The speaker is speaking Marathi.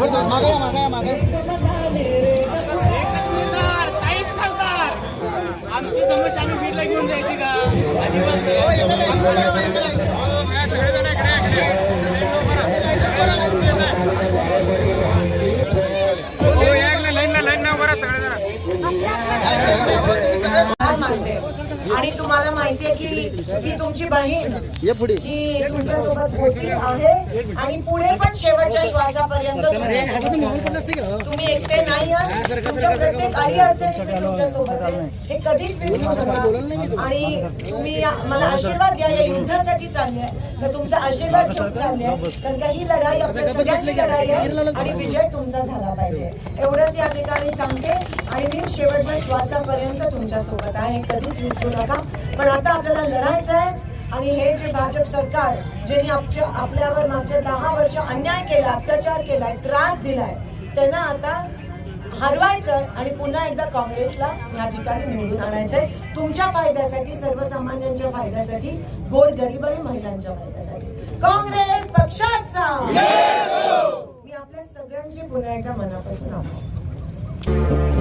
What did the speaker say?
मागे मागे मागे. एकच निर्धार काहीच खासदार. आमची समस्या आम्ही बीडला घेऊन जायची का? अजिबात हार मानते आणि तुम्हाला माहितीये की ही तुमची बहीण ये पुढे. ही तुमच्यासोबत होती आहे आणि पुढे पण शेवटच्या श्वासापर्यंत तुम्ही- तुम्ही एकटे नाही आहात. तुमच्या प्रत्येक अडी अडचणी तुमच्यासोबत आहे. हे कधीच विसरू नका आणि तुम्ही मला आशीर्वाद द्या या युद्धासाठी चालली आहे. तर तुमचा आशीर्वाद खूप चालले आहे. कारण का ही लढाई आपल्या सगळ्यांची लढाई आहे आणि विजय तुमचा झाला पाहिजे. एवढंच या ठिकाणी सांगते आणि मी शेवटच्या श्वासापर्यंत तुमच्यासोबत आहे. कधीच विसरू नका. पण आता आपल्याला लढायचं आहे आणि हे जे भाजप सरकार ज्यांनी आमच्या आपल्यावर मागच्या दहा वर्ष अन्याय केला अत्याचार केलाय त्रास दिलाय त्यांना आता हरवायचं आणि पुन्हा एकदा काँग्रेसला या ठिकाणी निवडून आणायचंय. तुमच्या फायद्यासाठी सर्वसामान्यांच्या फायद्यासाठी गोरगरीब आणि महिलांच्या फायद्यासाठी. काँग्रेस पक्षाचा! मी आपल्या सगळ्यांची पुन्हा एकदा मनापासून आभार.